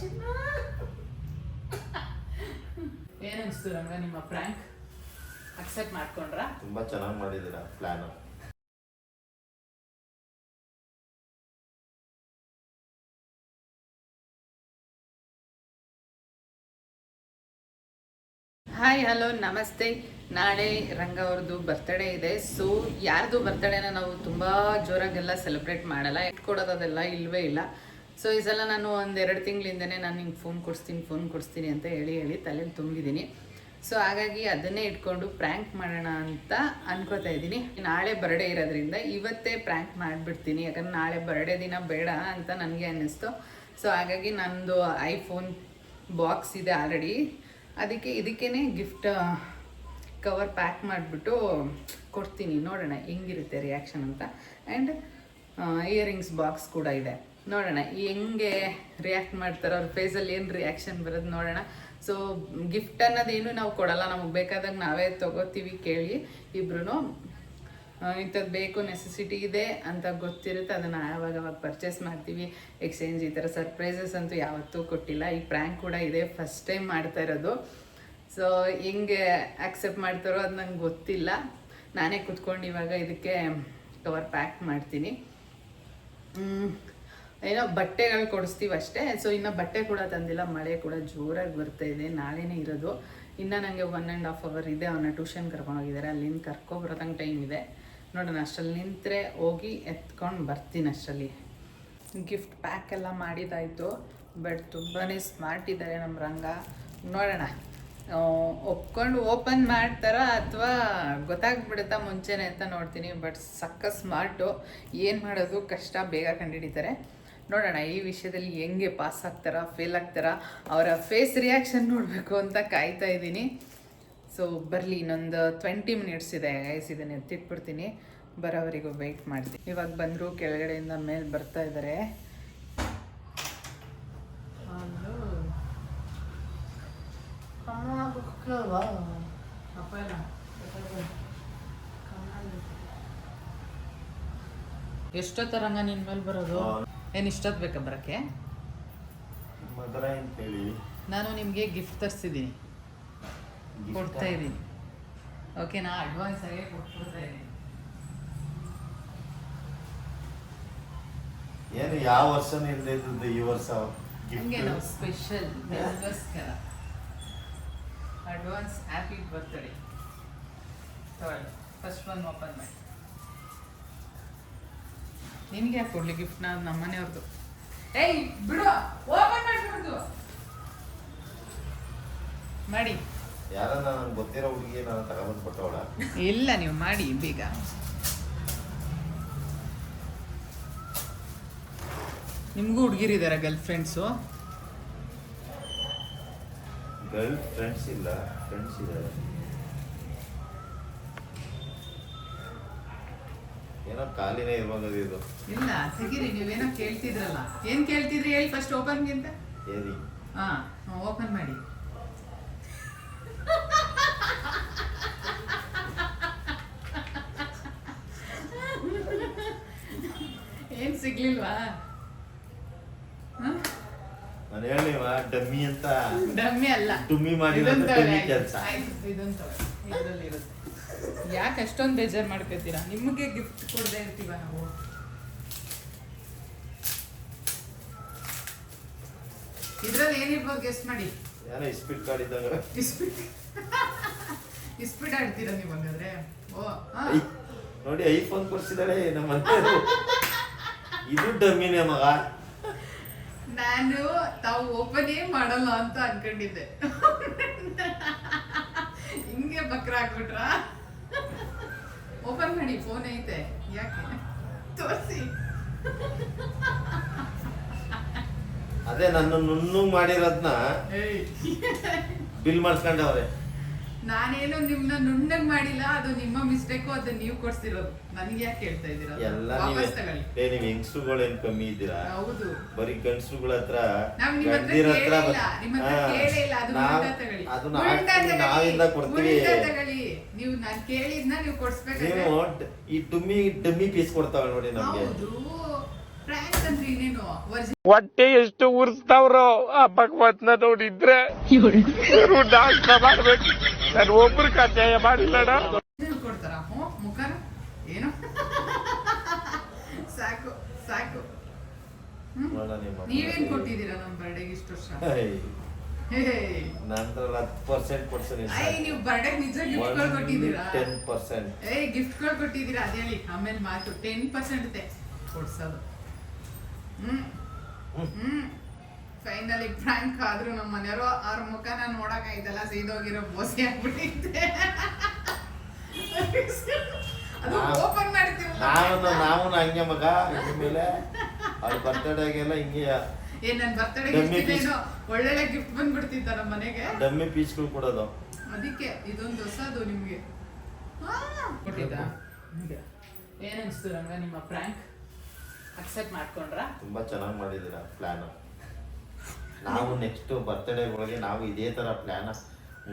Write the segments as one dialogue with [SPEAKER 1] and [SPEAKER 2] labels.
[SPEAKER 1] ಚಿನ್ನ. ಏನ್ ಅನ್ಸ್ತು ರಂಗ ನಿಮ್ಮ ಪ್ರ್ಯಾಂಕ್ ಅಕ್ಸೆಪ್ಟ್ ಮಾಡ್ಕೊಂಡ್ರಾ?
[SPEAKER 2] ತುಂಬಾ ಚೆನ್ನಾಗಿ ಮಾಡಿದ್ದೀರಾ ಪ್ಲಾನ್
[SPEAKER 1] ಹಾಯ್ ಹಲೋ ನಮಸ್ತೆ. ನಾಳೆ ರಂಗ ಅವ್ರದ್ದು ಬರ್ತ್ಡೇ ಇದೆ. ಸೊ ಯಾರ್ದು ಬರ್ತ್ಡೇನ ನಾವು ತುಂಬಾ ಜೋರಾಗೆಲ್ಲ ಸೆಲೆಬ್ರೇಟ್ ಮಾಡಲ್ಲ. ಇಟ್ಕೊಡೋದೆಲ್ಲ ಇಲ್ವೇ ಇಲ್ಲ. ಸೊ ಈ ಸಲ ನಾನು ಒಂದೆರಡು ತಿಂಗಳಿಂದನೇ ನಾನು ನಿಂಗೆ ಫೋನ್ ಕೊಡಿಸ್ತೀನಿ ಫೋನ್ ಕೊಡಿಸ್ತೀನಿ ಅಂತ ಹೇಳಿ ಹೇಳಿ ತಲೆಯಲ್ಲಿ ತುಂಬಿದ್ದೀನಿ. ಸೊ ಹಾಗಾಗಿ ಅದನ್ನೇ ಇಟ್ಕೊಂಡು ಪ್ರ್ಯಾಂಕ್ ಮಾಡೋಣ ಅಂತ ಅನ್ಕೋತಾ ಇದ್ದೀನಿ. ನಾಳೆ ಬರ್ಡೇ ಇರೋದ್ರಿಂದ ಇವತ್ತೇ ಪ್ರ್ಯಾಂಕ್ ಮಾಡಿಬಿಡ್ತೀನಿ. ಯಾಕಂದ್ರೆ ನಾಳೆ ಬರ್ಡೇ ದಿನ ಬೇಡ ಅಂತ ನನಗೆ ಅನ್ನಿಸ್ತು. ಸೊ ಹಾಗಾಗಿ ನನ್ನದು ಐಫೋನ್ ಬಾಕ್ಸ್ ಇದೆ ಆಲ್ರೆಡಿ ಅದಕ್ಕೆ ಇದಕ್ಕೇ ಗಿಫ್ಟ್ ಕವರ್ ಪ್ಯಾಕ್ ಮಾಡಿಬಿಟ್ಟು ಕೊಡ್ತೀನಿ. ನೋಡೋಣ ಹೆಂಗಿರುತ್ತೆ ರಿಯಾಕ್ಷನ್ ಅಂತ. ಆ್ಯಂಡ್ ಇಯರಿಂಗ್ಸ್ ಬಾಕ್ಸ್ ಕೂಡ ಇದೆ. ನೋಡೋಣ, ಹೆಂಗೆ ರಿಯಾಕ್ಟ್ ಮಾಡ್ತಾರೆ, ಅವ್ರ ಫೇಸಲ್ಲಿ ಏನು ರಿಯಾಕ್ಷನ್ ಬರೋದು ನೋಡೋಣ. ಸೊ ಗಿಫ್ಟ್ ಅನ್ನೋದೇನು ನಾವು ಕೊಡಲ್ಲ, ನಮಗೆ ಬೇಕಾದಾಗ ನಾವೇ ತಗೋತೀವಿ ಕೇಳಿ ಇಬ್ರು ಇಂಥದ್ದು ಬೇಕು ನೆಸೆಸಿಟಿ ಇದೆ ಅಂತ ಗೊತ್ತಿರುತ್ತೆ, ಅದನ್ನು ಆವಾಗ ಅವಾಗ ಪರ್ಚೇಸ್ ಮಾಡ್ತೀವಿ ಎಕ್ಸ್ಚೇಂಜ್ ಈ ಥರ ಸರ್ಪ್ರೈಸಸ್ ಅಂತೂ ಯಾವತ್ತೂ ಕೊಟ್ಟಿಲ್ಲ. ಈ ಪ್ರ್ಯಾಂಕ್ ಕೂಡ ಇದೆ ಫಸ್ಟ್ ಟೈಮ್ ಮಾಡ್ತಾ ಇರೋದು. ಸೊ ಹೆಂಗೆ ಆಕ್ಸೆಪ್ಟ್ ಮಾಡ್ತಾರೋ ಅದು ನಂಗೆ ಗೊತ್ತಿಲ್ಲ. ನಾನೇ ಕುತ್ಕೊಂಡು ಇವಾಗ ಇದಕ್ಕೆ ಕವರ್ ಪ್ಯಾಕ್ ಮಾಡ್ತೀನಿ. ಏನೋ ಬಟ್ಟೆಗಳು ಕೊಡಿಸ್ತೀವಿ ಅಷ್ಟೇ. ಸೊ ಇನ್ನು ಬಟ್ಟೆ ಕೂಡ ತಂದಿಲ್ಲ, ಮಳೆ ಕೂಡ ಜೋರಾಗಿ ಬರ್ತಾ ಇದೆ, ನಾಳೆನೇ ಇರೋದು. ಇನ್ನು ನನಗೆ ಒನ್ ಆ್ಯಂಡ್ ಹಾಫ್ ಅವರ್ ಇದೆ, ಅವನ ಟ್ಯೂಷನ್ ಕರ್ಕೊಂಡೋಗಿದ್ದಾರೆ ಅಲ್ಲಿಂದ ಕರ್ಕೊಬರೋದಂಗೆ ಟೈಮ್ ಇದೆ. ನೋಡೋಣ, ಅಷ್ಟರಲ್ಲಿ ನಿಂತರೆ ಹೋಗಿ ಎತ್ಕೊಂಡು ಬರ್ತೀನಿ ಅಷ್ಟರಲ್ಲಿ. ಗಿಫ್ಟ್ ಪ್ಯಾಕ್ ಎಲ್ಲ ಮಾಡಿದಾಯಿತು ಬಟ್ ತುಂಬಾ ಸ್ಮಾರ್ಟ್ ಇದ್ದಾರೆ ನಮ್ಮ ರಂಗ. ನೋಡೋಣ. ಒಪ್ಕೊಂಡು ಓಪನ್ ಮಾಡ್ತಾರಾ ಅಥವಾ ಗೊತ್ತಾಗ್ಬಿಡುತ್ತಾ ಮುಂಚೆನೆ ಅಂತ ನೋಡ್ತೀನಿ ಬಟ್ ಸಕ್ಕ ಸ್ಮಾರ್ಟು ಏನು ಮಾಡೋದು, ಕಷ್ಟ, ಬೇಗ ಕಂಡುಹಿಡಿತಾರೆ. ನೋಡೋಣ ಈ ವಿಷಯದಲ್ಲಿ ಹೆಂಗೆ ಪಾಸ್ ಆಗ್ತಾರಾ ಫೇಲ್ ಆಗ್ತಾರಾ ಅವರ ಫೇಸ್ ರಿಯಾಕ್ಷನ್ ನೋಡಬೇಕು ಅಂತ ಕಾಯ್ತಾ ಇದ್ದೀನಿ. ಸೊ ಬರಲಿ ಇನ್ನೊಂದು ಟ್ವೆಂಟಿ ಮಿನಿಟ್ಸ್ ಇದೆ ಗೈಸ್ ಇದನ್ನು ಎತ್ತಿಟ್ಬಿಡ್ತೀನಿ. ಬರೋವರೆಗೂ ವೆಯ್ಟ್ ಮಾಡ್ತೀನಿ. ಇವಾಗ ಬಂದರು ಕೆಳಗಡೆಯಿಂದ ಮೇಲೆ ಬರ್ತಾ ಇದ್ದಾರೆ ಎಷ್ಟೊತ್ತರಂಗ ನಿನ್ ಮೇಲೆ ಬರೋದು. ಏನು ಇಷ್ಟೊತ್ತು ಬೇಕಾ ಬರೋಕ್ಕೆ?
[SPEAKER 2] ಅಂತ ಹೇಳಿ
[SPEAKER 1] ನಾನು ನಿಮಗೆ ಗಿಫ್ಟ್ ತರಿಸಿದ್ದೀನಿ ಕೊಡ್ತಾ ಇದ್ದೀನಿ. ಓಕೆನಾ ಅಡ್ವಾನ್ಸ್ ಆಗಿ ಕೊಟ್ಬಿಡ್ತಾ ಇದ್ದೀನಿ.
[SPEAKER 2] ಏನು ಯಾವ ವರ್ಷನೂ ಇಲ್ಲದೆ ಇದ್ದದ್ದು ಈ ವರ್ಷ
[SPEAKER 1] ಹಂಗೆ ನಾವು ಸ್ಪೆಷಲ್ ನಿಮಗೋಸ್ಕರ ಅಡ್ವಾನ್ಸ್ ಹ್ಯಾಪಿ ಬರ್ತಡೇ ತಗೊಳ್ಳಿ ಫಸ್ಟ್ ಒನ್ ಓಪನ್ ಮಾಡಿ. ನಿನಗೆ ಯಾಕೆ ಕೊಡ್ಲಿ ನಾನು ನಮ್ಮ ಮನೆಯವ್ರದ್ದು ಏಯ್ ಬಿಡು. ಓಪನ್ ಮಾಡ್ಬಿಡ್ದು ಮಾಡಿ.
[SPEAKER 2] ಯಾರ ನನಗೆ ಗೊತ್ತಿರೋ ಹುಡುಗಿ ನಾನು ತಗೊಂಡ್ಬಂದು ಕೊಟ್ಟವಳ?
[SPEAKER 1] ಇಲ್ಲ ನೀವು ಮಾಡಿ ಬೇಗ ನಿಮಗೂ ಹುಡುಗಿರಿದ್ದಾರೆ ಗರ್ಲ್ ಫ್ರೆಂಡ್ಸು
[SPEAKER 2] ಗರ್ಲ್ ಫ್ರೆಂಡ್ಸ್ ಇಲ್ಲ ಫ್ರೆಂಡ್ಸ್ ಇದ್ದಾರೆ ಏನೋ ಖಾಲಿನೇ ಇರುವಾಗ ಇದು.
[SPEAKER 1] ಇಲ್ಲ ಸಿಗಿರಿ ನೀವೇನೋ ಕೇಳ್ತಿದ್ರಲ್ಲ. ಏನ್ ಕೇಳ್ತಿದ್ರಿ ಹೇಳಿ ಫಸ್ಟ್ ಓಪನ್
[SPEAKER 2] ಗಿಂತ?
[SPEAKER 1] ಹೇಳಿ ಹಾ ಓಪನ್ ಮಾಡಿ. ಏನ್ ಸಿಗ್ಲಿಲ್ವಾ?
[SPEAKER 2] ನಾನು ಹೇಳಿವ ಡಮ್ಮಿ ಅಂತ.
[SPEAKER 1] ಡಮ್ಮಿ ಅಲ್ಲ.
[SPEAKER 2] ಡುಮ್ಮಿ ಮಾಡಿರೋದು ಕೆಲಸ.
[SPEAKER 1] ತಗೊಳ್ಳಿ, ಇದರಲ್ಲಿ. ಇದ್ರಲ್ಲಿರುತ್ತೆ. ಯಾಕೆ ಅಷ್ಟೊಂದು ಬೇಜಾರು ಮಾಡ್ಕೋತೀರಾ? ನಿಮಗೆ ಗಿಫ್ಟ್ ಕೊಡದೆ ಇರ್ತೀವ ನಾವು. ಇದ್ರಲ್ಲಿ ಏನಿರ್ಬೋದು ಗೆಸ್ಟ್ ಮಾಡಿ?
[SPEAKER 2] ಏನೋ ಇಸ್ಪಿಟ್ ಕಾರ್ಡ್ ಇದ್ದಾಗ
[SPEAKER 1] ಇಸ್ಪಿಟ್ ಇಸ್ಪಿಟ್ ಆಡ್ತೀರಾ ನೀವು ಹಂಗಾದ್ರೆ? ಓ.
[SPEAKER 2] ನೋಡಿ ಐಫೋನ್ ಕೊಡ್ಸಿದಾಳೆ ನಮ್ಮ ಮನೆಯವರು ಇದು ಡಮ್ಮಿನೇ ಮಗ.
[SPEAKER 1] ನಾನು ತಾವು ಓಪನೇ ಮಾಡಲ್ಲ ಅಂತ ಅನ್ಕೊಂಡಿದ್ದೆ. ಹಿಂಗೆ ಬಕ್ರ ಹಾಕ್ಬಿಟ್ರ ಓಪನ್ ಮಾಡಿ ಫೋನ್ ಐತೆ. ಯಾಕೆ? ತೋರಿಸಿ.
[SPEAKER 2] ಅದೇ ನನ್ನ ನುಣ್ಣು ಮಾಡಿರೋದ್ನ ಬಿಲ್ ಮಾಡ್ಸ್ಕೊಂಡವ್ರೆ.
[SPEAKER 1] ನಾನೇನು ನಿಮ್ನ ನುಣ್ಣಗ್ ಮಾಡಿಲ್ಲ ಅದು ನಿಮ್ಮ ಮಿಸ್ಟೇಕು ಅದು ನೀವು ಕೊಡ್ಸಿರೋದು. ನನ್ಗೆ ಯಾಕೆ ಹೇಳ್ತಾ ಇದ್ದೀರಾ?
[SPEAKER 2] ಎಲ್ಲ
[SPEAKER 1] ವಾಪಸ್ ತಗೊಳ್ಳಿ.
[SPEAKER 2] ಏ ನೀವ್ ಏನ್ ಕಮ್ಮಿ ಇದ್ದೀರಾ?
[SPEAKER 1] ಹೌದು.
[SPEAKER 2] ಬರೀ ಗಂಡಸುಗಳ ಹತ್ರ
[SPEAKER 1] ನಾವ್ ನಿಮ್ಮ ಹತ್ರ
[SPEAKER 2] ಗಂಡಿರ ಹತ್ರ
[SPEAKER 1] ಕೇಳೇ ಇಲ್ಲ. ನಿಮ್ಮ ಹತ್ರ ಕೇಳೇ ಇಲ್ಲ. ಅದು ಉಲ್ಟಾ ತಗೊಳ್ಳಿ.
[SPEAKER 2] ನಾವಿಂದ ಕೊಡ್ತೀವಿ.
[SPEAKER 1] ಉಲ್ಟಾ ತಗೊಳ್ಳಿ. ನೀವು ನಾನು ಕೇಳಿದ್ನ ನೀವು ಕೊಡ್ಸ್ಬೇಕು
[SPEAKER 2] ನೀವು ಈ ಡುಮ್ಮಿ ಡಮ್ಮಿ ಪೀಸ್ ಕೊಡ್ತಾವೆ ನೋಡಿ ನಮ್ಗೆ.
[SPEAKER 1] ಹೌದು. ಪ್ರ್ಯಾಂಕ್ ಅಂದ್ರೆ ಇನ್ನೇನು ಒರಿಜಿನಲ್
[SPEAKER 3] ಹೊಟ್ಟೆ ಎಷ್ಟು ಉರ್ಸ್ತಾವ್ರೋ ಆ ಭಗವತ್ನ ನೋಡಿದ್ರೆ ನಾಶ ಮಾಡ್ಬೇಕು. ನಾನು ಒಬ್ರಿಗೆ ಅನ್ಯಾಯ ಮಾಡಿಲ್ಲ
[SPEAKER 1] ಕೊಡ್ತಾರ? ಹ್ಞೂ ಮುಖನ ಏನು? ಸಾಕು ಸಾಕು.
[SPEAKER 2] ನೋಡ ನಿಮ್ಮ
[SPEAKER 1] ನೀವೇನ್ ಕೊಟ್ಟಿದ್ದೀರಾ ನಮ್ಮ ಬರ್ಡೇಗೆ ಇಷ್ಟು ವರ್ಷ?
[SPEAKER 2] ನಂದ್ರಲ್ಲಿ ಹತ್ತು ಪರ್ಸೆಂಟ್ ಕೊಡ್ಸರಿ
[SPEAKER 1] ನೀವು ಬರ್ಡೇ ನಿಜ ಗಿಫ್ಟ್ಗಳು ಕೊಟ್ಟಿದ್ದೀರಾ?
[SPEAKER 2] ಟೆನ್ ಪರ್ಸೆಂಟ್
[SPEAKER 1] ಏಯ್ ಗಿಫ್ಟ್ಗಳು ಕೊಟ್ಟಿದ್ದೀರಾ? ಅದೇ ಹೇಳಿ. ಆಮೇಲೆ ಮಾತು. ಟೆನ್ ಪರ್ಸೆಂಟ್ ಕೊಡ್ಸೋದು. ಹ್ಮ್. ಹ್ಮ್. ಫೈನಲಿ ಫ್ರಾಂಕ್ ಆದ್ರು ನಮ್ಮ ಮನೆಯವರು ಅವ್ರ ಮುಖನ ನೋಡಕ್ ಆಯ್ತಲ್ಲ ಸೀದೋಗಿರೋ ಬೋಸಿ ಆಗ್ಬಿಟ್ಟಿದ್ದೆ. ಅದು ಓಪನ್
[SPEAKER 2] ನಾನು ಹಂಗೆ ಮಗ ಇನ್ಮೇಲೆ ಬರ್ತಡೇಗೆಲ್ಲ ಹಿಂಗೆ
[SPEAKER 1] ಏ ನನ್ ಬರ್ತಡೇ
[SPEAKER 2] Dummy
[SPEAKER 1] ಏನೋ ಒಳ್ಳೊಳ್ಳೆ ಗಿಫ್ಟ್ ಬಂದ್ಬಿಡ್ತಿತ್ತ ನಮ್ಮ ಮನೆಗೆ.
[SPEAKER 2] ಡಮ್ಮಿ ಪೀಸ್ಗಳು ಕೊಡೋದು.
[SPEAKER 1] ಅದಕ್ಕೆ ಇದೊಂದು ಹೊಸದು ನಿಮ್ಗೆ. ಕೊಟ್ಟಿದ್ದ? ಏನ್ ಅನ್ಸ್ತು ರಂಗ ನಿಮ್ಮ ಪ್ರ್ಯಾಂಕ್ ಅಕ್ಸೆಪ್ಟ್ ಮಾಡ್ಕೊಂಡ್ರಾ?
[SPEAKER 2] ತುಂಬಾ ಚೆನ್ನಾಗಿ ಮಾಡಿದ್ದೀರಾ ಪ್ಲಾನ್ ನಾವು ನೆಕ್ಸ್ಟ್ ಬರ್ತ್ಡೇ ಒಳಗೆ ನಾವು ಇದೇ ತರ ಪ್ಲಾನ್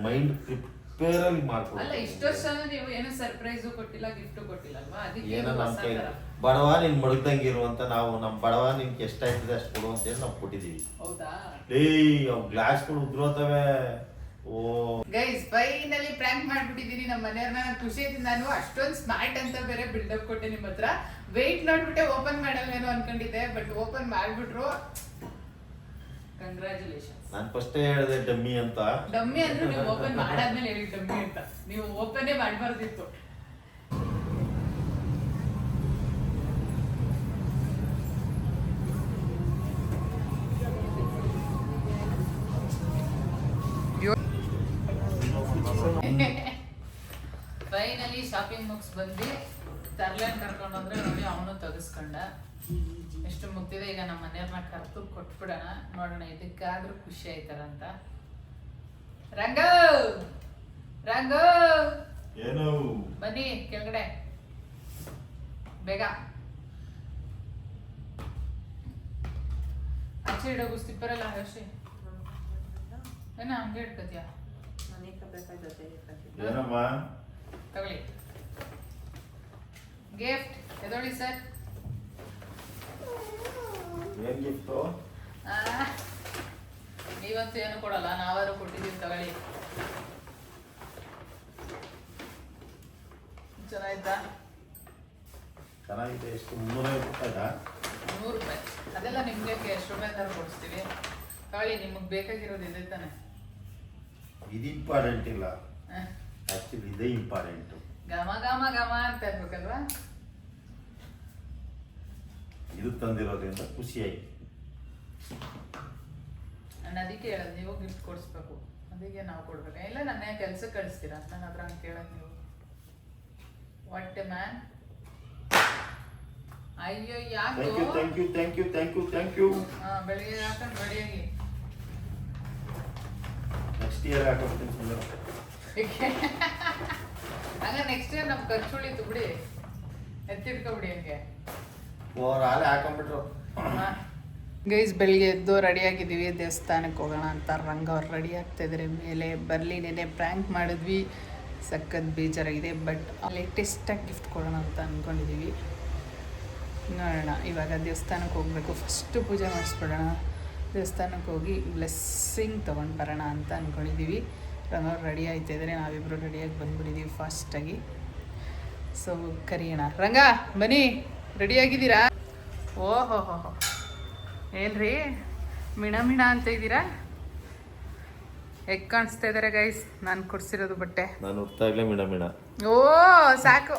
[SPEAKER 2] ಮೈಂಡ್ ಪ್ರಿಪೇರ್ ಅಲ್ಲಿ
[SPEAKER 1] ಅಲ್ಲ ಇಷ್ಟು ವರ್ಷ ನೀವು ಏನು ಸರ್ಪ್ರೈಸು ಕೊಟ್ಟಿಲ್ಲ ಗಿಫ್ಟ್ ಕೊಟ್ಟಿಲ್ಲ ಅಲ್ವಾ? ಅದಕ್ಕೆ
[SPEAKER 2] ಏನೋ
[SPEAKER 1] ನಮ್ಮ
[SPEAKER 2] ಕೈ. ಬಡವ ನಿನ್ ಮಡಗ್ದಂಗೆ ಇರುವಂತ ನಾವು ನಮ್ಮ ಬಡವ ನಿನ್ಗೆ ಎಷ್ಟಾಯ್ತದೆ ಅಷ್ಟು ಕೊಡು ಅಂತ ಹೇಳಿ ನಾವು ಕೊಟ್ಟಿದೀವಿ.
[SPEAKER 1] ಹೌದಾ?
[SPEAKER 2] ಏಯ್ ಅವ್ ಗ್ಲಾಸ್ಗಳು ಉದ್ರೋತವೆ. ಓ.
[SPEAKER 1] ಗೈಸ್ ಫೈನಲಿ ಪ್ರ್ಯಾಂಕ್ ಮಾಡ್ಬಿಟ್ಟಿದೀನಿ ನಮ್ಮ ಮನೆಯವ್ರನ್ನ ನಾನು ಖುಷಿ ಆಯ್ತು ನಾನು ಅಷ್ಟೊಂದು ಸ್ಮಾರ್ಟ್ ಅಂತ ಬೇರೆ ಬಿಲ್ಡಪ್ ಕೊಟ್ಟೆ ನಿಮ್ಮ ಹತ್ರ. ವೆಯ್ಟ್ ನೋಡ್ಬಿಟ್ಟೆ ಓಪನ್ ಮಾಡಲ್ಲೇನೋ ಅನ್ಕೊಂಡಿದ್ದೆ ಬಟ್ ಓಪನ್ ಮಾಡ್ಬಿಟ್ರು. ಕಂಗ್ರ್ಯಾಚುಲೇಷನ್
[SPEAKER 2] ನಾನು ಫಸ್ಟೇ ಹೇಳಿದೆ ಡಮ್ಮಿ ಅಂತ.
[SPEAKER 1] ಡಮ್ಮಿ ಅಂದ್ರೆ ನೀವು ಓಪನ್ ಮಾಡಾದ್ಮೇಲೆ ಹೇಳಿ ಡಮ್ಮಿ ಅಂತ. ನೀವು ಓಪನೇ ಮಾಡಬಾರ್ದಿತ್ತು. ಶಾಪಿಂಗ್ ಮುಗಿಸ್ ಬಂದು ತರ್ಲೆ ಕರ್ಕೊಂಡು ಹೋದ್ರೆ ನೋಡಿ ಅವನು ತೆಗೆಸ್ಕೊಂಡ. ಎಷ್ಟು ಮುಗ್ದಿದೆ ಈಗ ನಮ್ಮ ಮನೆಯವ್ರನ್ನ ಕರೆದು ಕೊಟ್ಬಿಡೋಣ. ನೋಡೋಣ ಇದಕ್ಕಾದ್ರೂ ಖುಷಿ ಆಯ್ತಾರಂತ ರಂಗ! ರಂಗ!
[SPEAKER 2] ಏನು?
[SPEAKER 1] ಬನ್ನಿ ಕೆಳಗಡೆ. ಬೇಗ. ಆಚೆ ಇಡೋಗು ಸ್ಲಿಪ್ಪರೆಲ್ಲ ಹರ್ಷಿ? ಏನ ಹಂಗೆ ಇಟ್ಕೋತೀಯ?
[SPEAKER 2] ಏನಮ್ಮ?
[SPEAKER 1] ತಗೊಳ್ಳಿ. ಗಿಫ್ಟ್ ಎದೊಳಿ ಸರ್?
[SPEAKER 2] ಏನ್ ಗಿಫ್ಟು
[SPEAKER 1] ನೀವಂತೂ ಏನು ಕೊಡಲ್ಲ ನಾವಾರು ಕೊಟ್ಟಿದ್ದೀವಿ ತಗೊಳ್ಳಿ. ಚೆನ್ನಾಯ್ತಾ
[SPEAKER 2] ಚೆನ್ನಾಗಿದೆ ಎಷ್ಟು ಮುನ್ನೂರೈವತ್ತು ರೂಪಾಯಿದ
[SPEAKER 1] ನೂರು ರೂಪಾಯಿ. ಅದೆಲ್ಲ ನಿಮ್ಗೆ ಎಷ್ಟು ರೂಪಾಯಿ ತರ ಕೊಡಿಸ್ತೀವಿ. ತಗೊಳ್ಳಿ ನಿಮಗೆ ಬೇಕಾಗಿರೋದು ಇದೆ ತಾನೆ.
[SPEAKER 2] ಇದು ಇಂಪಾರ್ಟೆಂಟ್ ಇಲ್ಲ. ಆ್ಯಕ್ಚುಲಿ ಇದೇ ಇಂಪಾರ್ಟೆಂಟ್
[SPEAKER 1] ಘಮ ಘಮ ಘಮ ಅಂತ ಇರ್ಬೇಕಲ್ವಾ
[SPEAKER 2] ಇದು ತಂದಿರೋದ್ರಿಂದ ಖುಷಿ ಆಯ್ತು
[SPEAKER 1] ನಾನು ಅದಕ್ಕೆ ಹೇಳೋದು ನೀವು ಗಿಫ್ಟ್ ಕೊಡಿಸ್ಬೇಕು. ಅದಕ್ಕೆ ನಾವು ಕೊಡ್ಬೇಕು. ಇಲ್ಲ ನನ್ನ ಕೆಲ್ಸಕ್ಕೆ ಕಳಿಸ್ತೀರಾ? ನನ್ನ ಹತ್ರ ಹಂಗೆ ಕೇಳೋದು ನೀವು. ವಾಟ್ ಮ್ಯಾನ್ ಅಯ್ಯೋ ಯಾಕೆ?
[SPEAKER 2] Thank you thank you thank you thank you
[SPEAKER 1] ಹಾಂ ಬೆಳಿಗ್ಗೆ ಹಾಕೊಂಡು ರೆಡಿಯಾಗಿ
[SPEAKER 2] ನೆಕ್ಸ್ಟ್ ಇಯರ್ ಸುಂದರ
[SPEAKER 1] ಹಂಗ ನೆಕ್ಸ್ಟ್ ಇಯರ್ ನಮ್ ಖರ್ಚು ಉಳಿತು ಬಿಡಿ. ಎತ್ತಿಡ್ಕೊಬಿಡಿ ಹಂಗೆ
[SPEAKER 2] ಓರ್ ಆಲೆ ಹಾಕೊಂಡ್ಬಿಟ್ರು.
[SPEAKER 1] ಗೈಸ್ ಬೆಳಿಗ್ಗೆ ಎದ್ದು ರೆಡಿಯಾಗಿದ್ದೀವಿ ದೇವಸ್ಥಾನಕ್ಕೆ ಹೋಗೋಣ ಅಂತ. ರಂಗ ಅವ್ರು ರೆಡಿ ಇದ್ರೆ. ಮೇಲೆ ಬರಲಿ ನೆನೆ ಪ್ರ್ಯಾಂಕ್ ಮಾಡಿದ್ವಿ. ಸಖತ್ ಬೇಜಾರಾಗಿದೆ ಬಟ್ ಲೇಟೆಸ್ಟಾಗಿ ಗಿಫ್ಟ್ ಕೊಡೋಣ ಅಂತ ಅಂದ್ಕೊಂಡಿದ್ದೀವಿ ನೋಡೋಣ ಇವಾಗ ದೇವಸ್ಥಾನಕ್ಕೆ ಹೋಗಬೇಕು. ಫಸ್ಟು ಪೂಜೆ ಮಾಡಿಸ್ಬಿಡೋಣ. ದೇವಸ್ಥಾನಕ್ಕೆ ಹೋಗಿ ಬ್ಲೆಸ್ಸಿಂಗ್ ತೊಗೊಂಡು ಬರೋಣ ಅಂತ ಅಂದ್ಕೊಂಡಿದ್ದೀವಿ ರಂಗ ರೆಡಿ ರೆಡಿ ಆಯ್ತಾಯಿದ್ದಾರೆ ನಾವಿಬ್ಬರು ರೆಡಿಯಾಗಿ ಬಂದ್ಬಿಟ್ಟಿದ್ದೀವಿ ಫಾಸ್ಟಾಗಿ ಸೊ ಕರಿಯೋಣ. ರಂಗ ಬನ್ನಿ. ರೆಡಿಯಾಗಿದ್ದೀರಾ ಓಹೋ ಹೋ ಹೋ ಏನ್ರಿ? ಮಿಣ ಮಿಣ ಅಂತ ಇದ್ದೀರಾ? ಹೆಗ್ ಕಾಣಿಸ್ತಾ ಇದ್ದಾರೆ ಗೈಸ್ ನಾನು ಕೊಡ್ಸಿರೋದು ಬಟ್ಟೆ.
[SPEAKER 2] ನಾನು ಹುಟ್ಟಾಗ್ಲೇ ಮಿಣ ಮಿಣ.
[SPEAKER 1] ಓ ಸಾಕು.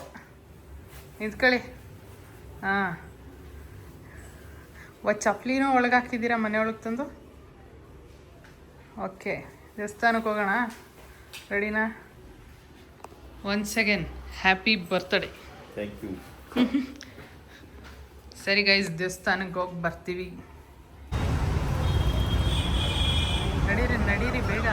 [SPEAKER 1] ನಿಂತ್ಕೊಳ್ಳಿ. ಹಾಂ. ಒ ಚಪ್ಲಿನೂ ಒಳಗಾಕ್ತಿದ್ದೀರಾ ಮನೆ ಒಳಗೆ ತಂದು? ಓಕೆ ದೇವಸ್ಥಾನಕ್ಕೆ ಹೋಗೋಣ? ರೆಡಿನಾ? Once second happy birthday
[SPEAKER 2] thank you
[SPEAKER 1] ಸರಿ ಗೈಸ್ ದೇವಸ್ಥಾನಕ್ಕೆ ಹೋಗಿ ಬರ್ತೀವಿ. ನಡೀರಿ ನಡೀರಿ ಬೇಗ.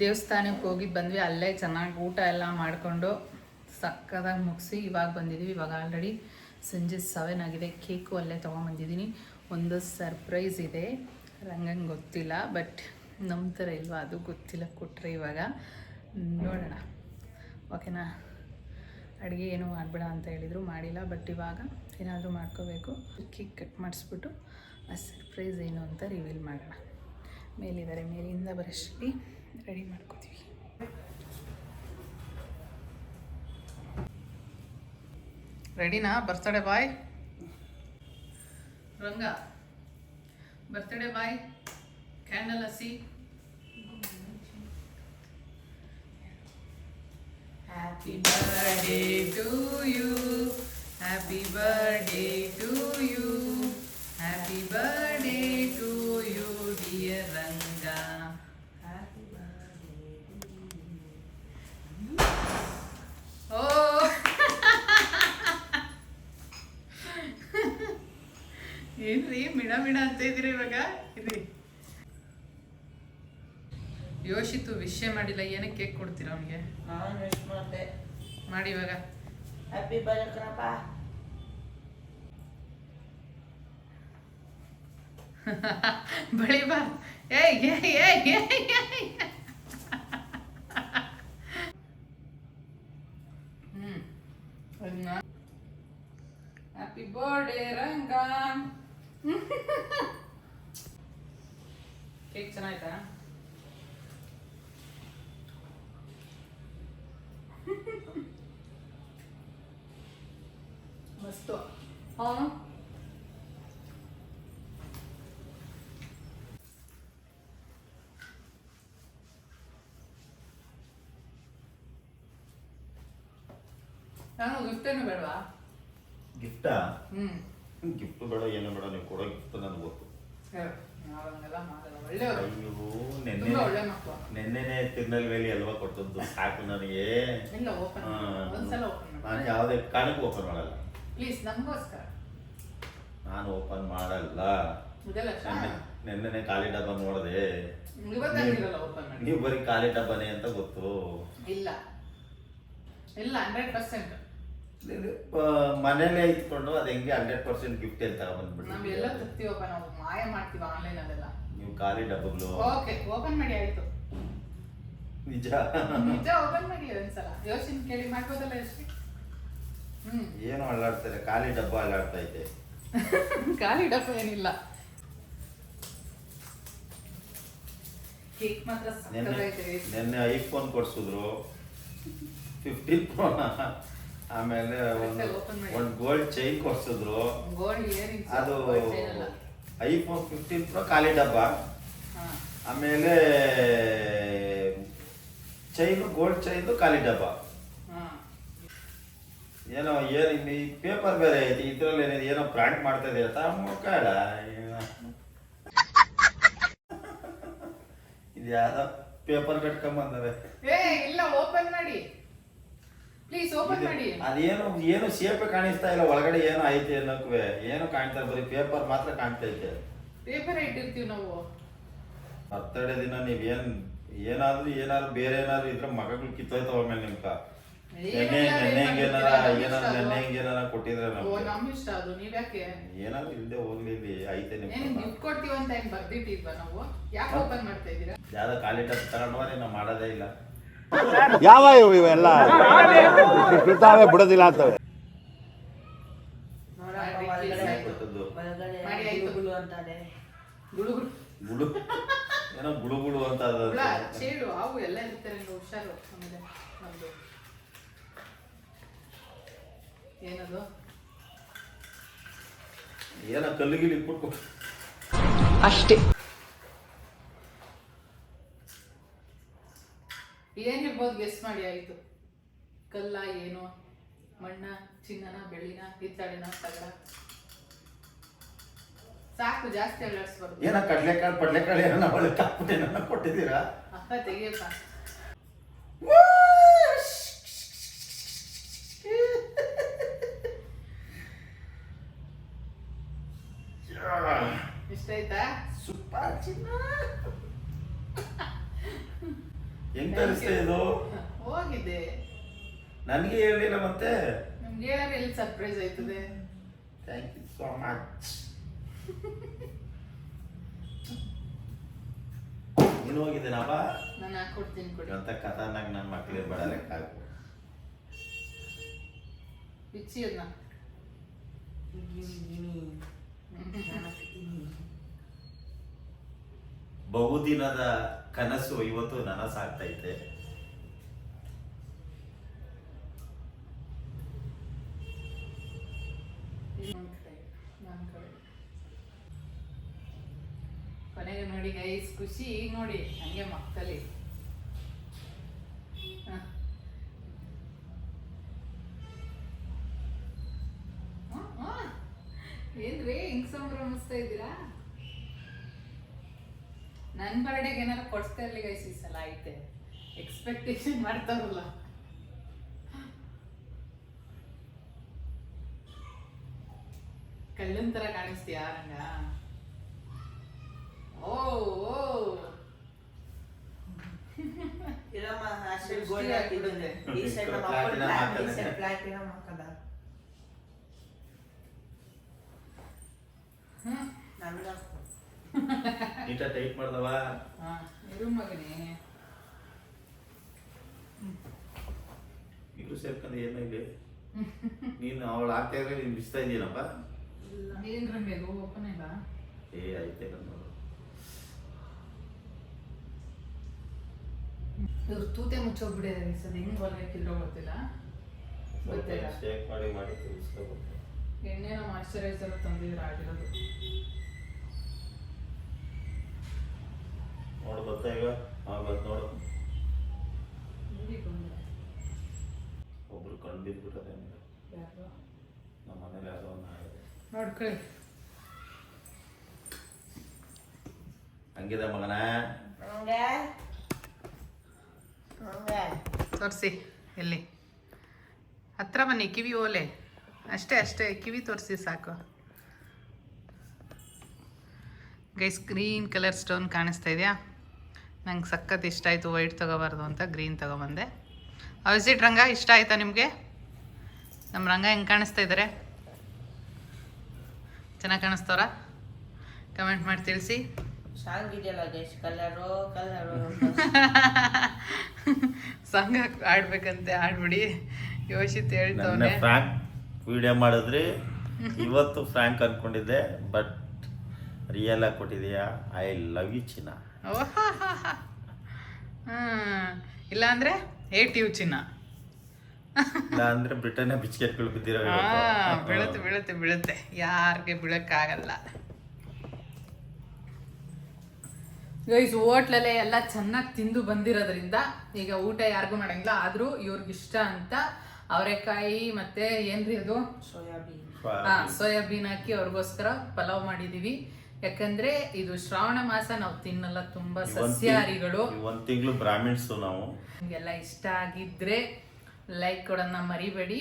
[SPEAKER 1] ದೇವಸ್ಥಾನಕ್ಕೆ ಹೋಗಿ ಬಂದ್ವಿ, ಅಲ್ಲೇ ಚೆನ್ನಾಗಿ ಊಟ ಎಲ್ಲ ಮಾಡಿಕೊಂಡು ಸಕ್ಕದಾಗಿ ಮುಗಿಸಿ ಇವಾಗ ಬಂದಿದ್ದೀವಿ ಇವಾಗ ಆಲ್ರೆಡಿ ಸಂಜೆ ಸೆವೆನ್ ಆಗಿದೆ. ಕೇಕು ಅಲ್ಲೇ ತೊಗೊಂಬಂದಿದ್ದೀನಿ. ಒಂದು ಸರ್ಪ್ರೈಸ್ ಇದೆ. ರಂಗಂಗೆ ಗೊತ್ತಿಲ್ಲ ಬಟ್ ನಮ್ಮ ಥರ ಇಲ್ವಾ ಅದು ಗೊತ್ತಿಲ್ಲ ಕೊಟ್ಟರೆ ಇವಾಗ. ನೋಡೋಣ. ಓಕೆನಾ ಅಡುಗೆ ಏನು ಮಾಡಬೇಡ ಅಂತ ಹೇಳಿದರು, ಮಾಡಿಲ್ಲ ಬಟ್ ಇವಾಗ ಏನಾದರೂ ಮಾಡ್ಕೋಬೇಕು. ಕೇಕ್ ಕಟ್ ಮಾಡಿಸ್ಬಿಟ್ಟು ಆ ಸರ್ಪ್ರೈಸ್ ಏನು ಅಂತ ರಿವೀಲ್ ಮಾಡೋಣ. ಮೇಲಿದ್ದಾರೆ, ಮೇಲಿಂದ ಬರೋಷ್ಟರಲ್ಲಿ. ರೆಡಿ ಮಾಡ್ಕೋತೀವಿ. ರೆಡಿನಾ? Birthday boy Ranga? Birthday boy candle ಹಸಿ happy birthday to you happy birthday to you happy birthday to you dear Ranga mid ಮಿಡ ಅಂತ ಇದ್ದೀರಿ ಇವಾಗ? ಇರಿ ಯೋಶಿತು ವಿಷಯ ಮಾಡಿಲ್ಲ ಏನಕ್ಕೆ ಕೇಕ್ ಕೊಡ್ತೀರಾ ಅವನಿಗೆ?
[SPEAKER 4] ನಾನು ವಿಶ್ ಮಾಡಿದೆ.
[SPEAKER 1] ಮಾಡಿ ಇವಾಗ.
[SPEAKER 4] ಹ್ಯಾಪಿ ಬರ್ಡೇ ಕಣಪ್ಪ.
[SPEAKER 1] ಬಳಿ ಬಾ. ಏ ಏಯ್ ಹ್ಮ್. Happy birthday Ranga. ಕೇಕ್ ಚೆನ್ನಾಯ್ತಾ? ಮಸ್ತು. ಹಾಂ ನಾನು ಗಿಫ್ಟ್ ಏನು ಬೇಡವಾ?
[SPEAKER 2] ಗಿಫ್ಟಾ
[SPEAKER 1] ಹ್ಮ್.
[SPEAKER 2] ಗಿಫ್ಟ್ ಬೇಡ ಏನು ಬೇಡ ನೀವು ಕೊಡೋ ಗಿಫ್ಟ್ ನನಗೆ ಗೊತ್ತು. ಅಯ್ಯೋ ನೆನ್ನೆ ನೆನ್ನೆನೆ ತಿರುನಲ್ವೇಲಿ ಅಲ್ವಾ ಕೊಟ್ಟದ್ದು? ಸಾಕು ನನಗೆ. ನಾನು ಯಾವುದೇ ಕಾರಣಕ್ಕೂ ಓಪನ್ ಮಾಡಲ್ಲ.
[SPEAKER 1] ಪ್ಲೀಸ್ ನಮಗೋಸ್ಕರ
[SPEAKER 2] ನಾನು ಓಪನ್ ಮಾಡಲ್ಲ. ನೆನ್ನೆನೆ ಖಾಲಿ ಡಬ್ಬ ನೋಡಿದೆ. ನೀವು ಬರೀ ಖಾಲಿ ಡಬ್ಬನೇ ಅಂತ ಗೊತ್ತು.
[SPEAKER 1] ಇಲ್ಲ. ಇಲ್ಲ ಹಂಡ್ರೆಡ್ ಪರ್ಸೆಂಟ್.
[SPEAKER 2] ಮನೇಲೆ ಇಟ್ಕೊಂಡು ಅದು ಹೆಂಗೆ ಹಂಡ್ರೆಡ್ ಪರ್ಸೆಂಟ್ ಗಿಫ್ಟ್ ಅಂತ
[SPEAKER 1] ನಾವೆಲ್ಲ
[SPEAKER 2] ಬಂದ್ಬಿಟ್ಟು
[SPEAKER 1] ತರ್ತೀವಪ್ಪ ನಾವು ಮಾಯ ಮಾಡ್ತೀವಿ ಆನ್ಲೈನ್ ಅದೆಲ್ಲ
[SPEAKER 2] ನೀವು ಖಾಲಿ ಡಬ್ಬಗಳು.
[SPEAKER 1] ಓಕೆ ಓಪನ್ ಮಾಡಿ ಆಯ್ತು.
[SPEAKER 2] ನಿಜ?
[SPEAKER 1] ನಿಜ ಓಪನ್ ಮಾಡಿ ಒಂದ್ಸಲ. ಯೋಚನೆ ಕೇಳಿ ಮಾಡ್ಬೋದಲ್ಲ ಎಷ್ಟು ಹ್ಮ್.
[SPEAKER 2] ಏನು ಅಳ್ಳಾಡ್ತಾರೆ ಖಾಲಿ ಡಬ್ಬ ಅಳ್ಳಾಡ್ತಾ ಇದೆ
[SPEAKER 1] ಖಾಲಿ ಡಬ್ಬ ಏನಿಲ್ಲ. ಕೇಕ್ ಮಾತ್ರ
[SPEAKER 2] ನೆನ್ನೆ
[SPEAKER 1] ಸಕ್ಕತ್ತಾಗಿದೆ.
[SPEAKER 2] ನೆನ್ನೆ ಐಫೋನ್ ಕೊಡ್ಸಿದ್ರು. ಫಿಫ್ಟೀನ್ ಪ್ರೋ ಆಮೇಲೆ ಒಂದು ಒಂದು ಗೋಲ್ಡ್ ಚೈನ್ ಕೊಡ್ಸಿದ್ರು. ಅದು ಐಫೋನ್ ಫಿಫ್ಟೀನ್ ಪ್ರೋ ಖಾಲಿ ಡಬ್ಬ. ಆಮೇಲೆ ಚೈನು ಗೋಲ್ಡ್ ಚೈನು ಖಾಲಿ ಡಬ್ಬ. ಏನೋ ಏನು ಈ ಪೇಪರ್ ಬೇರೆ ಐತಿ ಇದ್ರಲ್ಲಿ ಏನಿದೆ ಏನೋ ಪ್ರಾಂಟ್ ಮಾಡ್ತಾ ಇದೆ ಮುಖಾಡ ಇದು ಯಾವ್ದೋ ಪೇಪರ್ ಕಟ್ಕೊಂಬಂದವೆ
[SPEAKER 1] ಏ ಇಲ್ಲ ಓಪನ್ ಮಾಡಿ. ಪ್ಲೀಸ್ ಓಪನ್ ಮಾಡಿ.
[SPEAKER 2] ಅದೇನು ಏನು ಶೇಪ್ ಕಾಣಿಸ್ತಾ ಇಲ್ಲ ಒಳಗಡೆ ಏನೋ ಐತೆ ಅನ್ನೋಕ್ವೆ. ಏನು ಕಾಣ್ತಾ ಬರೀ ಪೇಪರ್ ಮಾತ್ರ ಕಾಣ್ತಾ ಐತೆ.
[SPEAKER 1] ಪೇಪರ್ ಇಟ್ಟಿರ್ತೀವಿ ನಾವು.
[SPEAKER 2] ಬರ್ತಡೇ ದಿನ ನೀವೇನ್ ಏನಾದ್ರು ಏನಾದ್ರು ಬೇರೆ ಏನಾದ್ರು ಇದ್ರೆ ಮಗಗಳು ಕಿತ್ತೋಯ್ತಾವ ಆಮೇಲೆ ನಿಮ್ಕ. ನೆನ್ನೆ
[SPEAKER 1] ಏನಿಲ್ಲ,
[SPEAKER 2] ನೆನ್ನೆ
[SPEAKER 1] ಏನ್
[SPEAKER 2] ಹಿಂಗೇನಾರ
[SPEAKER 1] ಮಾಡ್ತೀರಾ?
[SPEAKER 2] ಏನಾದ್ರು ನೆನ್ನೆ ಹಿಂಗೇನಾರ ಕೊಟ್ಟಿದ್ರೆ
[SPEAKER 1] ಅದು. ಓ ನಮ್ ಇಷ್ಟ ಅದು ನೀವ್ಯಾಕೆ
[SPEAKER 2] ಏನಾದ್ರು ಇಲ್ದೆ ಹೋಗ್ಲಿ ಇಲ್ಲಿ ಐತೆ
[SPEAKER 1] ಏನ್
[SPEAKER 2] ನಿಮ್ಗೆ
[SPEAKER 1] ಗಿಫ್ಟ್ ಕೊಡ್ತೀವಿ ಅಂತ ಏನ್ ಬರ್ದಿಟ್ಟಿದ್ವಾ ನಾವು? ಯಾಕೆ ಓಪನ್ ಮಾಡ್ತಾ ಇದ್ದೀರಾ?
[SPEAKER 2] ಯಾವ್ದೋ ಖಾಲಿ ಟಪ್ ತಗೊಂಡ್ರೆ ನಾವು ಮಾಡೋದೇ ಇಲ್ಲ.
[SPEAKER 5] ಯಾವ ಇವು ಇವೆಲ್ಲ? ಬಿಡ್ತಾವೆ ಬಿಡೋದಿಲ್ಲ ಅಂತವೆ.
[SPEAKER 2] ಏನೋ ಗುಳು ಗುಳು ಅಂತ
[SPEAKER 1] ಚೇಳು ಹಾವು ಎಲ್ಲ ಇರ್ತಾರೆ ನೀವು ಹುಷಾರು. ಆಮೇಲೆ ನಮ್ದು. ಏನದು?
[SPEAKER 2] ಏನೋ ಕಲ್ಲಿಗಿಲಿ
[SPEAKER 1] ಅಷ್ಟೇ. ಏನಿರ್ಬೋದು ಗೆಸ್ ಮಾಡಿ ಆಯ್ತು. ಕಲ್ಲ ಏನು ಮಣ್ಣ ಚಿನ್ನನ ಬೆಳ್ಳಿನ ಹಿತ್ತಾಳಿನ ತಗಡ ಸಾಕು ಜಾಸ್ತಿ ಅಲ್ಲಾಡ್ಸ್ಬಾರ್ದು.
[SPEAKER 2] ಏನೋ ಕಡ್ಲೆಕಾಳು ಪಡ್ಲೆಕಾಳು ಏನೋ ಒಳ್ಳೆ ಕೊಟ್ಟಿದ್ದೀರಾ?
[SPEAKER 1] ಅಕ್ಕ ತೆಗಿಯಪ್ಪ.
[SPEAKER 2] ನನಗೆ ಹೇಳಿಲ್ಲ ಮತ್ತೆ.
[SPEAKER 1] ನಿಮ್ಗೆ ಹೇಳಿದ್ರೆ ಎಲ್ಲಿ ಸರ್ಪ್ರೈಸ್ ಆಯ್ತದೆ.
[SPEAKER 2] ಥ್ಯಾಂಕ್ ಯು ಸೋ ಮಚ್ ನೀನು ಹೋಗಿದ್ದೀನಪ್ಪ
[SPEAKER 1] ನಾನು ಹಾಕೊಡ್ತೀನಿ ಕೊಡಿ.
[SPEAKER 2] ಅಂತ ಕಥಾನಾಗ ನನ್ನ ಮಕ್ಳಿಗೆ ಬಡಲೆಕ್ಕಾಗ
[SPEAKER 1] ಬಿಚ್ಚಿ ಅದನ್ನ
[SPEAKER 2] ಬಹುದಿನದ ಕನಸು ಇವತ್ತು ನನಸಾಗ್ತೈತೆ
[SPEAKER 1] ಇನ್ನೊಂದ್ ಕಡೆ, ಇನ್ನೊಂದ್ ಕಡೆ. ಕೊನೆಗೆ ನೋಡಿ ಗೈಸ್ ಖುಷಿ. ನೋಡಿ, ಹಂಗೆ ಮಕ್ಕಳಿ ಏನ್ರಿ, ಹಿಂಗ್ ಸಂಭ್ರಮಿಸ್ತಾ ಇದ್ದೀರಾ? ನನ್ ಬರ್ಡೇಗೆ ಏನಾರು ಕೊಡ್ಸ್ತಾ ಇರ್ಲಿ ಗೈಸ್ ಈ ಸಲ ಐತೆ. ಎಕ್ಸ್ಪೆಕ್ಟೇಷನ್ ಮಾಡ್ತಾರಲ್ಲ ಕಳ್ಳನ್ ತರ ಕಾಣಿಸ್ತೀಯ, ನಂಗ? ಓ ಓ.
[SPEAKER 4] ಇರಮ್ಮ ಆ ಸೈಡ್ ಗೋಲ್ಡ್ ಹಾಕಿದ್ದಾನೆ ಈ ಸೈಡ್ ನಮ್ಮ
[SPEAKER 2] Platinum
[SPEAKER 4] ಅಪ್ಪ. ಈ
[SPEAKER 2] ಹಾಕದೆ. ನೀಟ ಟೈಟ್ ಮಾಡ್ದವ?
[SPEAKER 1] ಹಾ ಇರು ಮಗನೇ.
[SPEAKER 2] ಇದು ಸೇರ್ಕೊಂಡು ಏನೋ ಇಲ್ಲಿ ನೀನು ಅವಳು ಆಗ್ತಾ ಇದ್ರೆ ನೀನು ಬಿಸ್ತಾ ಇದೀನಪ್ಪ
[SPEAKER 1] ಏನ್ ರಂಗೇದು ಓಪನ್ ಇಲ್ಲ.
[SPEAKER 2] ಏ ಐತೆ ನೋಡು
[SPEAKER 1] ಇವ್ರು ತೂತೆ ಮುಚ್ಚೋಗ್ಬಿಟ್ಟಿದ್ದಾರೆ ಸದ್ ಹೆಂಗ್ ಹೊಲಕ್ಕಿದ್ರೋ ಗೊತ್ತಿಲ್ಲ. ಗೊತ್ತಿಲ್ಲ.
[SPEAKER 2] ಶೇಕ್ ಮಾಡಿ ಮಾಡಿ ತಿಳಿಸ್ಕೋಬೇಕು
[SPEAKER 1] ಎಣ್ಣೆನ ಮಾಯ್ಶ್ಚರೈಸರ್ ತಂದಿದ್ರೆ ಆಗಿರೋದು.
[SPEAKER 2] ನೋಡು ಗೊತ್ತಾ ಈಗ? ಹಾ ನೋಡು. ಒಬ್ರು ಕಣ್ಣು ಬಿದ್ಬಿಟ್ಟದೆ
[SPEAKER 1] ಯಾರ್ದು?
[SPEAKER 2] ನಮ್ಮ ಮನೇಲಿ ಯಾರೋ ಒಂದು ಆಗಿದೆ.
[SPEAKER 1] ನೋಡ್ಕೊಳ್ಳಿ.
[SPEAKER 2] ಹಂಗಿದೆ ಮಗನ.
[SPEAKER 4] ಹಂಗೆ ಹಂಗೆ
[SPEAKER 1] ತೋರಿಸಿ, ಎಲ್ಲಿ? ಹತ್ರ ಬನ್ನಿ, ಕಿವಿ ಓಲೆ. ಅಷ್ಟೇ ಅಷ್ಟೇ, ಕಿವಿ ತೋರಿಸಿ ಸಾಕು. ಗೈಸ್ ಗ್ರೀನ್ ಕಲರ್ ಸ್ಟೋನ್ ಕಾಣಿಸ್ತಾ ಇದೆಯಾ? ನಂಗೆ ಸಖತ್ ಇಷ್ಟ ಆಯಿತು ವೈಟ್ ತೊಗೋಬಾರ್ದು ಅಂತ ಗ್ರೀನ್ ತೊಗೊಬಂದೆ. ವಿಸಿಟ್ ರಂಗ? ಇಷ್ಟ ಆಯ್ತಾ ನಿಮಗೆ? ನಮ್ಮ ರಂಗ ಹೆಂಗೆ ಕಾಣಿಸ್ತಾ ಇದ್ದಾರೆ ಚೆನ್ನಾಗಿ ಕಾಣಿಸ್ತವ್ರಾ? ಕಮೆಂಟ್ ಮಾಡಿ ತಿಳಿಸಿ.
[SPEAKER 4] ಸಾಂಗ್ ಇದೆಯಲ್ಲ ಗೈಸ್ ಕಲರು ಕಲರು.
[SPEAKER 1] ಸಾಂಗ್ ಆಡ್ಬೇಕಂತೆ ಆಡ್ಬಿಡಿ ಯೋಚಿತ್
[SPEAKER 2] ನನ್ನ
[SPEAKER 1] ಹೇಳ್ತವನೆ
[SPEAKER 2] ಫ್ರಾಂಕ್ ವಿಡಿಯೋ ಮಾಡಿದ್ರಿ. ಇವತ್ತು ಫ್ರಾಂಕ್ ಅನ್ಕೊಂಡಿದ್ದೆ ಬಟ್ ರಿಯಲ್ ಆಗಿ ಕೊಟ್ಟಿದೀಯಾ ಐ ಲವ್ ಯು ಚಿನ್ನ.
[SPEAKER 1] ಇಲ್ಲ ಇಲ್ಲಾಂದ್ರೆ ಏಟ್ ಯು ಚಿನ್ನ.
[SPEAKER 2] ಇಲ್ಲ ಅಂದ್ರೆ ಬ್ರಿಟನ್ ಬಿಸ್ಕೆಟ್ಗಳು ಬಿದ್ದಿರೋ
[SPEAKER 1] ಬೀಳುತ್ತೆ ಬೀಳುತ್ತೆ ಬೀಳುತ್ತೆ. ಯಾರಿಗೆ ಬೀಳಕ್ಕಾಗಲ್ಲ. ಗೈಸ್ ಹೋಟ್ಲಲ್ಲೇ ಎಲ್ಲ ಚೆನ್ನಾಗಿ ತಿಂದು ಬಂದಿರೋದ್ರಿಂದ ಈಗ ಊಟ ಯಾರಿಗೂ ಮಾಡಂಗಿಲ್ಲ ಆದ್ರೂ ಇವ್ರಿಗೆ ಇಷ್ಟ ಅಂತ ಅವರೆಕಾಯಿ ಮತ್ತೆ ಏನ್ರಿ ಅದು?
[SPEAKER 4] ಸೋಯಾಬೀನ್.
[SPEAKER 1] ಹಾ ಸೋಯಾಬೀನ್ ಹಾಕಿ ಅವ್ರಿಗೋಸ್ಕರ ಪಲಾವ್ ಮಾಡಿದೀವಿ. ಯಾಕಂದ್ರೆ ಇದು ಶ್ರಾವಣ ಮಾಸ ನಾವು ತಿನ್ನಲ್ಲ ತುಂಬಾ ಸಸ್ಯಾಹಾರಿಗಳು.
[SPEAKER 2] ಒಂದ್ ತಿಂಗಳು ಬ್ರಾಹ್ಮಿಣ್ಸ್ ನಾವು.
[SPEAKER 1] ನಿಮಗೆಲ್ಲ ಇಷ್ಟ ಆಗಿದ್ರೆ ಲೈಕ್ ಕೊಡೋದನ್ನ ಮರಿಬೇಡಿ.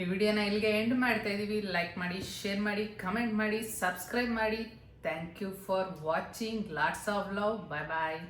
[SPEAKER 1] ಈ ವಿಡಿಯೋನ ಇಲ್ಲಿಗೆ ಎಂಡ್ ಮಾಡ್ತಾ ಇದೀವಿ. ಲೈಕ್ ಮಾಡಿ ಶೇರ್ ಮಾಡಿ ಕಮೆಂಟ್ ಮಾಡಿ ಸಬ್ಸ್ಕ್ರೈಬ್ ಮಾಡಿ. Thank you for watching. Lots of love. Bye bye.